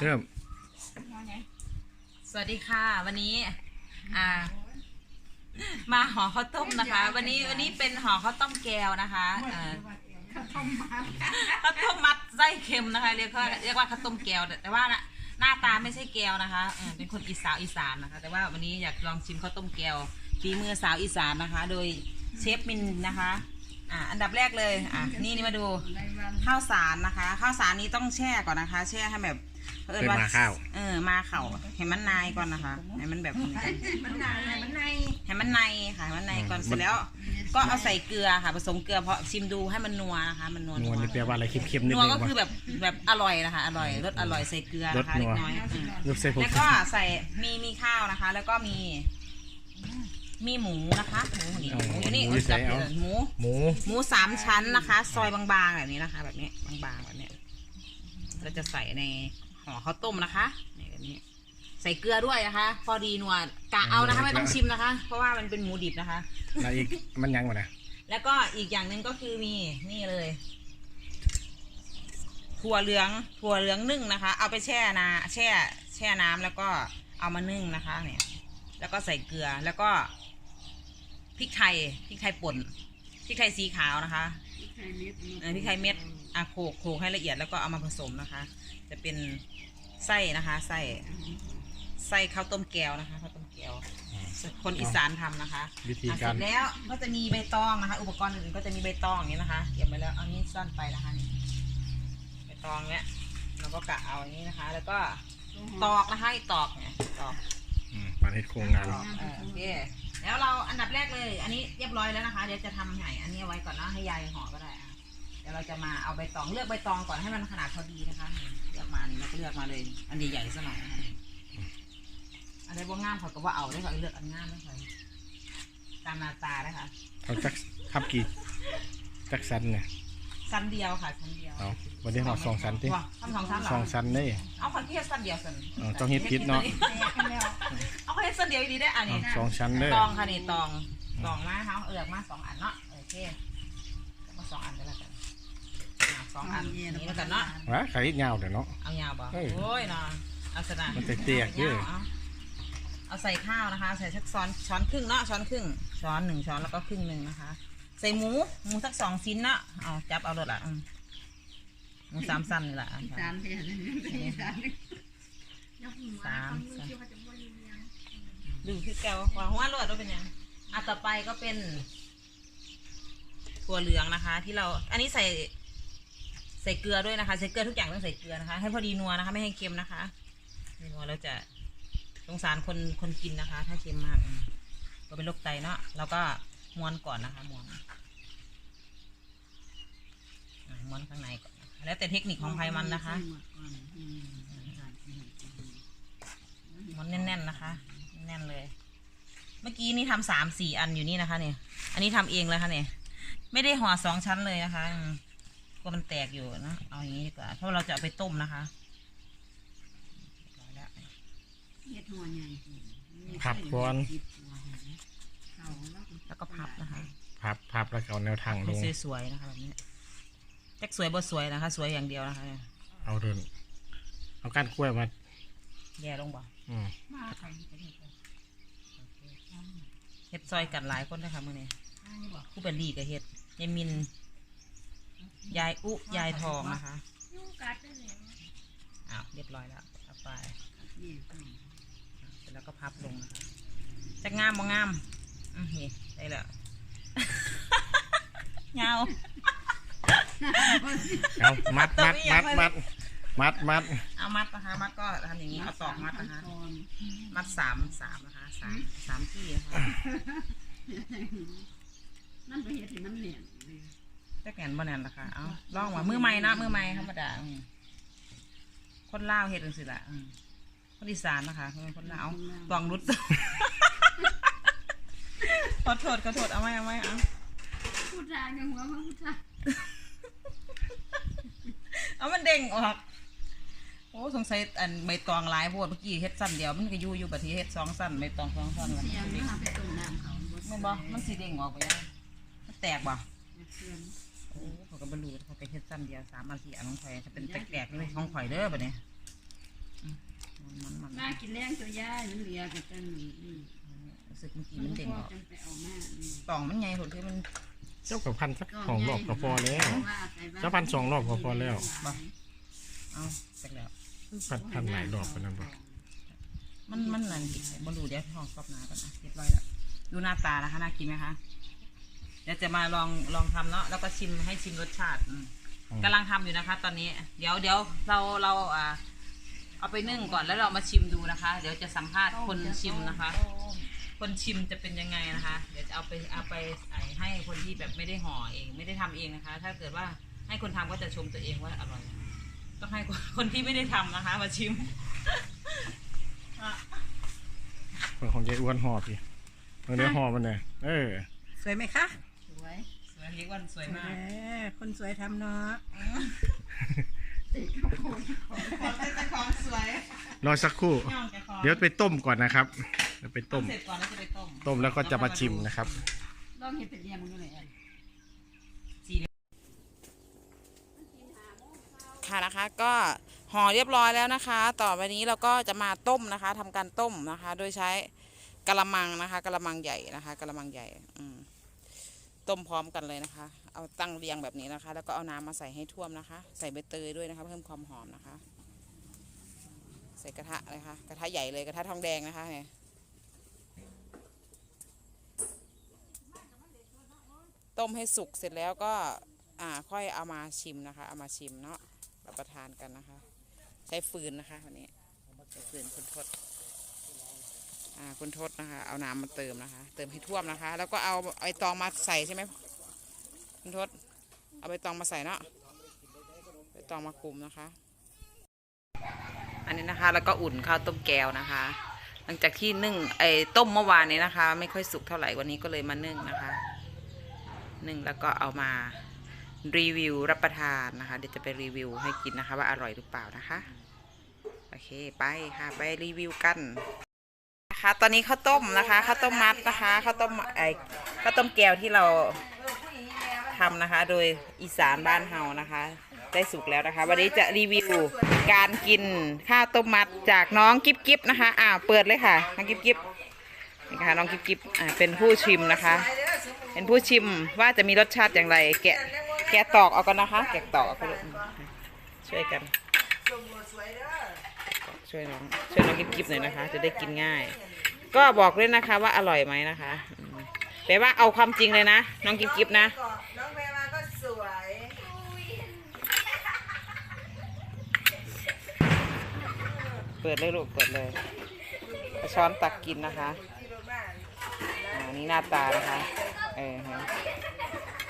เริ่มสวัสดีค่ะ วันนี้ อ่า มาห่อข้าวต้มนะคะ วันนี้วันนี้เป็นห่อข้าวต้มแก้วนะคะอ่าข้าวต้มมัดไส้เค็มนะคะ เรียกว่าเรียกว่าข้าวต้มแก้วแต่ว่าน่ะหน้าตาไม่ใช่แก้วนะคะเออเป็นคนอีสานอีสานนะคะ แต่ว่าวันนี้อยากลองชิมข้าวต้มแก้วฝีมือสาวอีสานนะคะ โดยเชฟมินนะคะ อ่า อันดับแรกเลย อะนี่นี่มาดูข้าวสารนะคะ ข้าวสารนี้ต้องแช่ก่อนนะคะ แช่ให้แบบ เอิ้เป็นมาข้าว เออมาเข่าให้มันนายก่อนนะคะให้มันแบบนี้ก่อนมันนายมันในให้มันในค่ะให้มันในก่อนเสร็จแล้ว ก็เอาใส่เกลือค่ะ ผสมเกลือเพราะชิมดูให้มันนัวนะคะ มันนัว นวลนี่แปลว่าอะไรเค็มๆนิดนัวนึงก็วะคือแบบแบบอร่อยนะคะอร่อยรสอร่อยใส่เกลือนะคะรสนัเล็วกน้อยอืมรูปใส่ผมแล้วก็ใส่มีมีข้าวนะคะ แล้วก็มีมีหมูนะคะหมูนี่หมูอยู่นี่หมูใส่เอาหมู หมู หมูสามชั้นนะคะ ซอยบางๆแบบนี้นะคะ แบบนี้บางๆแบบนี้เราจะใส่ใน ห่อข้าวต้มนะคะนี่แบบนี้ใส่เกลือด้วยนะคะ พอดีนัวกะเอานะคะ ไม่ต้องชิมนะคะ เพราะว่ามันเป็นหมูดิบนะคะ แล้วอีกมันยังวะนะแล้วก็อีกอย่างหนึ่งก็คือมีนี่เลยถั่วเหลืองถั่วเหลืองนึ่งนะคะ เอาไปแช่นาแช่ แช่น้ำแล้วก็เอามานึ่งนะคะ เนี่ย แล้วก็ใส่เกลือแล้วก็พริกไทยพริกไทยป่นพริกไทยสีขาวนะคะ เออพริกไทยเม็ดอะโขลกโขลกให้ละเอียดแล้วก็เอามาผสมนะคะ จะเป็นไส้นะคะไส้ไส้ข้าวต้มแก้วนะคะข้าวต้มแก้วคนอีสานทำนะคะวิธีอะเสการร็จแล้วก็จะมีใบตองนะคะ อุปกรณ์อื่นๆก็จะมีใบตองอย่างนี้นะคะเก็บไว้แล้วเอานี้ซ่อนไปนะคะนี่ใบตองเนี้ยเราก็กะเอาอย่างนี้นะคะ แล้วก็ตอกนะคะอีกตอกเนี่ยตอกอืมปาเทศโครงงานเออโอเค แล้วเราอันดับแรกเลย อันนี้เรียบร้อยแล้วนะคะ เดี๋ยวจะทำใหญ่อันนี้เอาไว้ก่อนนะให้ยายห่อก็ได้อะเดี๋ยวเราจะมาเอาใบตองเลือกใบตองก่อนให้มันขนาดพอดีนะคะเลือกมานี่เราก็เลือกมาเลย อันใหญ่ๆซะหน่อยนะคะอันนี้บ่งามเขาก็ว่าเอาได้ค่ะเลือกอันงามได้ค่ะตามหน้าตาได้ค่ะเอาจักทับกี่จักสันเนี่ย ชั้นเดียวค่ะชั้นเดียวเอาวันนี้หอดสองสันที่ว้าทำสองชั้นเหรอสองสันนี่เอาคนที่เฮ็ดชั้นเดียวสันอ๋อต้องเฮ็ดผิดเนาะเอาคนเฮ็ดชั้นเดียวดีได้อันเอานี้สองชั้นเด้อตองค่ะนี่ตองตองมาเขาเอือกมาสองอันเนาะโอเคเอามาสองอันก็แล้วกันอะสองอันนี้แล้วกันเนาะวะขายยาวเดี๋ยวเนาะ เอายาวบ่เอ้ยโอ้ยเนาะเอาสนะมันจะเตี้ยเด้อเอาเอาใส่ข้าวนะคะ ใส่สักช้อนช้อนครึ่งเนาะช้อนครึ่งช้อนหนึ่งช้อนแล้วก็ครึ่งหนึ่งนะคะใส่หมูหมูสักสองชิ้นเนาะเอาจับเอาเลยละอืมหมูสามสั้นนี่แหละอะสามเดือนสามสามสามดูคือแกววางหัวรวดว่าเป็นยังอะต่อไปก็เป็นถั่วเหลืองนะคะ ที่เราอันนี้ใส่ใส่เกลือด้วยนะคะใส่เกลือทุกอย่างต้องใส่เกลือนะคะ ให้พอดีนัวนะคะ ไม่ให้เค็มนะคะไม่นัวแล้วจะสงสารคนคนกินนะคะ ถ้าเค็มมากอืมก็เป็นโรคไตเนาะแล้วก็ ม้วนก่อนนะคะม้วนอะม้วนข้างในก่อนนะคะแล้วแต่เทคนิคของไพมันนะคะม้วนแน่นๆนะคะ แน่นเลย เมื่อกี้นี่ทำสามสี่อันอยู่นี่นะคะเนี่ย อันนี้ทำเองเลยค่ะเนี่ยไม่ได้ห่อสองชั้นเลยนะคะอืมกลัวมันแตกอยู่นะเอาอย่างนี้ดีกว่าเพราะเราจะเอาไปต้มนะคะเรียบร้อยแล้วเฮ็ดหัวใหญ่พับก่อน แล้วก็พับนะคะ พับพับแล้วก็เอาแนวทางลให้งสวยๆนะคะแบบนี้แจ็คสวยบ่สวยนะคะ สวยอย่างเดียวนะคะเอาเดินเอาก้านกล้วยมาแย่ลงบ่อืมเฮ็ดซอยกันหลายคนนะคะมื่อนี้ผู้เป็นดีกับเฮ็ดยายมิน ยายอุยายทองนะคะอ้าวเรียบร้อยแล้วเอาไปเสร็จแล้วก็พับลงนะคะจะงามบ่งาม อือนี่ได้แล้วเงา เอามัดมัดมัดมัดมัดมัดเอามัดนะคะมัดก็ทำอย่างนี้เอาตอกมัดนะคะมัดสามสามนะคะสามสามที่นะคะนั่นไปเฮ็ดให้มันเหนียนแจ็คแหนบ่แน่นนะคะเอาลองว่ามือใหม่นะมือใหม่ธรรมดาอืมคนลาวเฮ็ดจังซี่ล่ะอืมคนอีสานนะคะคนลาวตองรุด ขอโทษขอโทษเอาไหมเอาไหมเอาผู้ชายกับหัวมันผู้ชายเอามันเด้งออกโอ้สงสัยอันใบตองหลายโพดเมื่อกี้เฮ็ดสั้นเดียวมันก็อยู่อยู่บัดทีเฮ็ดสองสั้นใบตองสองสั้นมันเสียงสิเด้งมาไปต้มน้ำเขาแม่นบ่มันสิเด้งออกไปยังมันแตกบ่เสื่อมโอ้เขาก็บ่รู้เขาก็เฮ็ดสั้นเดียวสามอันสี่อันของข่อยถ้าเป็นแตกๆนี่ของข่อยเด้อบัดนี้มันมันน่ากินแรงตัวย่ายมันเหลือกับจังนี่อืมรู้ สึกเมื่อกี้มัมันนเด้งพ่อออกจังไปเอามาอืมกล่องมันใหญ่ผลที่มันเจ้ากับพันสักสองรอบก็พอแล้วว่าไปบ้เจ้าพันสองรอบก็พอแล้วเอาเสร็จแล้วพันพันหลายรอบไปนั่นบ่มันมันนั่นกินบนดูเดี๋ยวห้องกรอบหนาก่อนนะเรียบร้อยแล้วดูหน้าตานะคะน่ากินไหมคะเดี๋ยวจะมาลองลองทำเนาะแล้วก็ชิมให้ชิมรสชาติอืมกำลังทำอยู่นะคะ ตอนนี้ เดี๋ยวเดี๋ยวเราเราอ่าเอาไปนึ่งก่อนแล้วเรามาชิมดูนะคะ เดี๋ยวจะสัมภาษณ์คนชิมนะคะ คนชิมจะเป็นยังไงนะคะ เดี๋ยวจะเอาไปเอาไปใส่ให้คนที่แบบไม่ได้ห่อเอง ไม่ได้ทำเองนะคะ ถ้าเกิดว่าให้คนทำก็จะชมตัวเองว่าอร่อยต้องให้คนคนที่ไม่ได้ทำนะคะ มาชิมคนของยายอ้วนห่อพี่เออเดี๋ยวห่อมันเนี่ยเออสวยไหมคะสวยสวยเรียกว่าสวยแหมมากคนสวยทำเนาะติดข้าวโพดขอเป็นของสวยรอสักครู่ย่องแกขอเดี๋ยวไปต้มก่อนนะครับ เดี๋ยวไปต้ม เสร็จก่อนแล้วจะไปต้มต้มแล้วก็จะมาชิมนะครับ ลองเห็ดเป็ดเลี้ยงมันดูหน่อยแอนค่ะนะคะ ก็ห่อเรียบร้อยแล้วนะคะ ต่อไปนี้เราก็จะมาต้มนะคะทำการต้มนะคะ โดยใช้กระมังนะคะกระมังใหญ่นะคะกระมังใหญ่อืมต้มพร้อมกันเลยนะคะ เอาตั้งเรียงแบบนี้นะคะ แล้วก็เอาน้ำมาใส่ให้ท่วมนะคะ ใส่ใบเตยด้วยนะคะ เพิ่มความหอมนะคะ ใส่กระทะเลยค่ะกระทะใหญ่เลยกระทะทองแดงนะคะเนี่ย ต้มให้สุกเสร็จแล้วก็อ่าค่อยเอามาชิมนะคะ เอามาชิมเนาะรับประทานกันนะคะ ใช้ฟืนนะคะวันนี้ใช้ฟืนคุณทศอ่าคุณทศนะคะ เอาน้ำมาเติมนะคะ เติมให้ท่วมนะคะ แล้วก็เอาใบตองมาใส่ใช่ไหมคุณทศเอาใบตองมาใส่เนาะใบตองมาคลุมนะคะ อันนี้นะคะแล้วก็อุ่นข้าวต้มแก้วนะคะ หลังจากที่นึ่งไอ้ต้มเมื่อวานนี้นะคะ ไม่ค่อยสุกเท่าไหร่วันนี้ก็เลยมานึ่งนะคะ นึ่งแล้วก็เอามารีวิวรับประทานนะคะ เดี๋ยวจะไปรีวิวให้กินนะคะว่าอร่อยหรือเปล่านะคะ โอเคไปค่ะไปรีวิวกันนะคะตอนนี้ข้าวต้มนะคะข้าวต้มมัดนะคะข้าวต้มไอ้ข้าวต้มแก้วที่เราทำนะคะ โดยอีสานบ้านเฮานะคะ ได้สุกแล้วนะคะ วันนี้จะรีวิวการกินข้าวต้มมัดจากน้องกิ๊บกิ๊บนะคะอ้าวเปิดเลยค่ะน้องกิ๊บกิ๊บนี่ค่ะน้องกิ๊บกิ๊บอ่าเป็นผู้ชิมนะคะ เป็นผู้ชิมว่าจะมีรสชาติอย่างไร แกะแกะตอกเอากันนะคะ แกะตอกเอาไปเลยช่วยกันช่วยน้องช่วยน้องกิบกิ๊บหน่อยนะคะ จะได้กินง่าย ก็บอกเลยนะคะว่าอร่อยไหมนะคะแต่ว่าเอาความจริงเลยนะ น้องกิบกิบนะน้องแมาก็สวยเปิดเลยลูกเปิดเลยช้อนตักกินนะคะ อ่านี่หน้าตานะคะ เออฮะ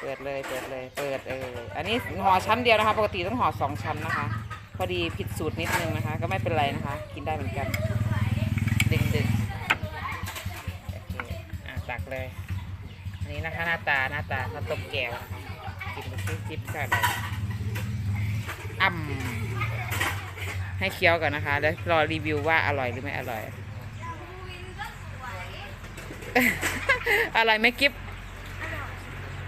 เปิดเลยเปิดเลยเปิดเอออันนี้ห่อชั้นเดียวนะคะ ปกติต้องห่อสองชั้นนะคะ พอดีผิดสูตรนิดนึงนะคะ ก็ไม่เป็นไรนะคะ กินได้เหมือนกันดึงดึงโอเคอะตักเลยอันนี้นะคะหน้าตาหน้าตาข้าวต้มแก้วนะคะกินไปซิจิ๊บใส่อะไรอ่ำให้เคี้ยวก่อนนะคะ แล้วรอรีวิวว่าอร่อยหรือไม่อร่อยอร่อยไหมกิฟ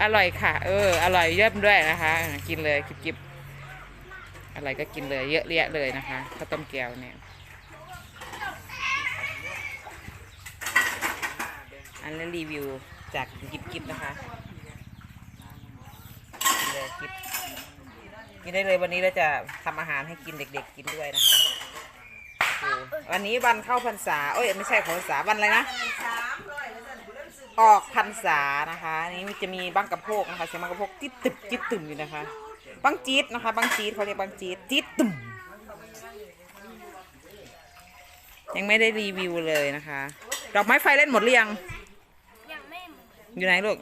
อร่อยค่ะ เออ อร่อยเยี่ยมด้วยนะคะ กินเลยกิบกิบอร่อยก็กินเลยเยอะแยะเลยนะคะข้าวต้มแก้วเนี่ยอันนี้รีวิวจากกิบกิบนะคะกินเลยกิบกินได้เลยวันนี้เราจะทำอาหารให้กินเด็ก ๆ กินด้วยนะคะวันนี้วันเข้าพรรษาเอ้ยไม่ใช่ข้าพรรษาวันอะไรนะ ออกพรรษานะคะอันนี้จะมีบังกระโพกนะคะเสียงบังกระโพกจิ๊ดตึบจิ๊ดตึมอยู่นะคะบังจี๊ดนะคะบังจี๊ดเขาเรียกบังจี๊ดจี๊ดตึมยังไม่ได้รีวิวเลยนะคะ ดอกไม้ไฟเล่นหมดหรือยังอยู่ไหนลูก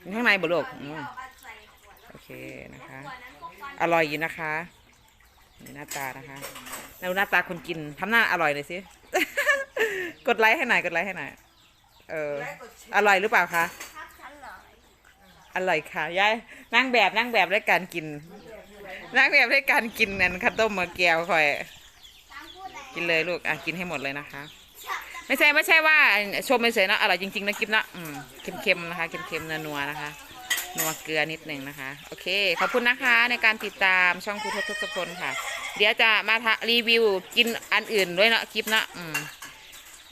อยู่ข้างในบ่ลูกอืมโอเคนะคะ อร่อยอยู่นะคะนี่หน้าตานะคะแล้วหน้าตาคนกินทำหน้าอร่อยเลยสิ กดไลค์ให้หน่อยกดไลค์ให้หน่อย เออ อร่อยหรือเปล่าคะอร่อยค่ะยายนั่งแบบนั่งแบบด้วยการกิน นั่งแบบด้วยการกินนั่นข้าวต้มมะแก้วคอย กินเลยลูกอะกินให้หมดเลยนะคะ ไม่ใช่ไม่ใช่ว่าชมไม่เฉยๆนะอร่อยจริงๆนะกิฟนะอืมเค็มๆนะคะเค็มๆนัวๆนะคะนัวเกลือนิดหนึ่งนะคะ โอเค ขอบคุณนะคะในการติดตามช่องครูทศทศพลค่ะ เดี๋ยวจะมาทะรีวิวกินอันอื่นด้วยเนาะคลิปเนาะอืม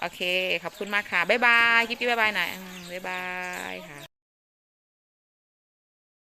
โอเค ขอบคุณมากค่ะ บ๊ายบายกิ๊บกิ๊บ๊ายบายหน่อยบ๊ายบายค่ะ